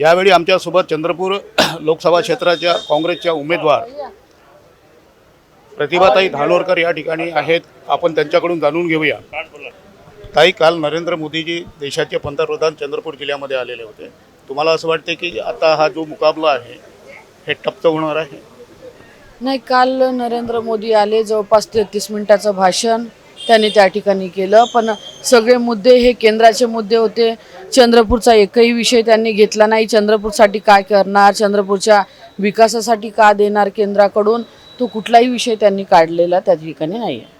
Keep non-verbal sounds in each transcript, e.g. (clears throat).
यावेळी आमच्यासोबत चंद्रपूर (clears throat) लोकसभा क्षेत्राच्या काँग्रेसच्या उमेदवार प्रतिभाताई धानोरकर या ठिकाणी आहेत. आपण त्यांच्याकडून जाणून घेऊया. ताई काल नरेंद्र मोदीजी देशाचे पंतप्रधान चंद्रपूर जिल्ह्यामध्ये आलेले होते. तुम्हाला असं वाटते की आता हा जो मुकाबला आहे हे टप्प होणार आहे? नाही काल नरेंद्र मोदी आले जवळपास तेहतीस मिनिटाचं भाषण त्यांनी त्या ठिकाणी केलं. पण सगळे मुद्दे हे केंद्राचे मुद्दे होते. चंद्रपूरचा एकही विषय त्यांनी घेतला नाही. चंद्रपूरसाठी काय करणार? चंद्रपूरच्या विकासासाठी का देणार केंद्राकडून? तो कुठलाही विषय त्यांनी काढलेला त्या ठिकाणी नाही आहे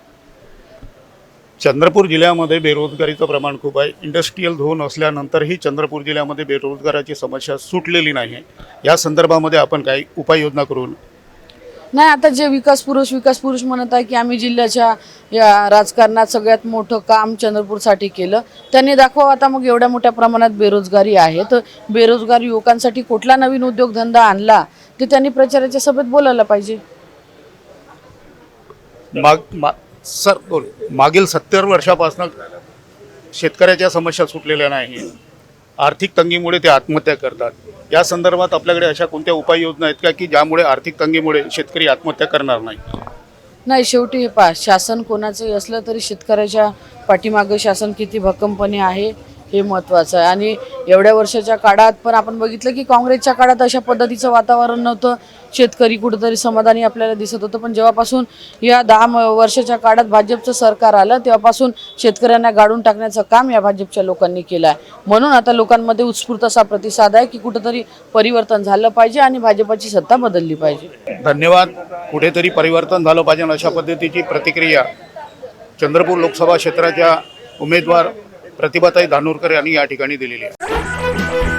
चंद्रपूर जिल्ह्यामध्ये बेरोजगारीचं प्रमाण खूप आहे. इंडस्ट्रीयल झोन असल्यानंतरही चंद्रपूर जिल्ह्यामध्ये बेरोजगाराची समस्या सुटलेली नाही आहे या संदर्भामध्ये आपण काही उपाययोजना करून नाही आता जे विकास पुरुष विकास पुरुष म्हणत आहे की आम्ही जिल्ह्याच्या या राजकारणात सगळ्यात मोठं काम चंद्रपूरसाठी केलं. त्यांनी दाखवा आता मग एवढ्या मोठ्या प्रमाणात बेरोजगारी आहे. तर बेरोजगार युवकांसाठी कुठला नवीन उद्योगधंदा आणला ते त्यांनी प्रचाराच्या सभेत बोलायला पाहिजे. माग मा सर बोल. मागील सत्तर वर्षापासून शेतकऱ्याच्या समस्या सुटलेल्या नाही आर्थिक तंगीमुळे ते आत्महत्या करतात. या संदर्भात आपल्याकडे अशा कोणत्या उपाययोजना आहेत का की ज्यामुळे आर्थिक तंगीमुळे शेतकरी आत्महत्या करणार नाही? नाही शेवटी हे पा शासन कोणाचंही असलं तरी शेतकऱ्याच्या पाठीमागं शासन किती भक्कमपणे आहे. हे महत्त्वाचं आहे. आणि एवढ्या वर्षाच्या काळात पण आपण बघितलं की काँग्रेसच्या काळात अशा पद्धतीचं वातावरण नव्हतं. शेतकरी कुठंतरी समाधानी आपल्याला दिसत होतं. पण जेव्हापासून या दहा वर्षाच्या काळात भाजपचं सरकार आलं तेव्हापासून शेतकऱ्यांना गाडून टाकण्याचं काम या भाजपच्या लोकांनी केलं आहे. म्हणून आता लोकांमध्ये उत्स्फूर्त असा प्रतिसाद आहे की कुठंतरी परिवर्तन झालं पाहिजे आणि भाजपची सत्ता बदलली पाहिजे. धन्यवाद. कुठेतरी परिवर्तन झालं पाहिजे अशा पद्धतीची प्रतिक्रिया चंद्रपूर लोकसभा क्षेत्राच्या उमेदवार प्रतिभाताई धानोरकर यांनी या ठिकाणी दिलेली आहे.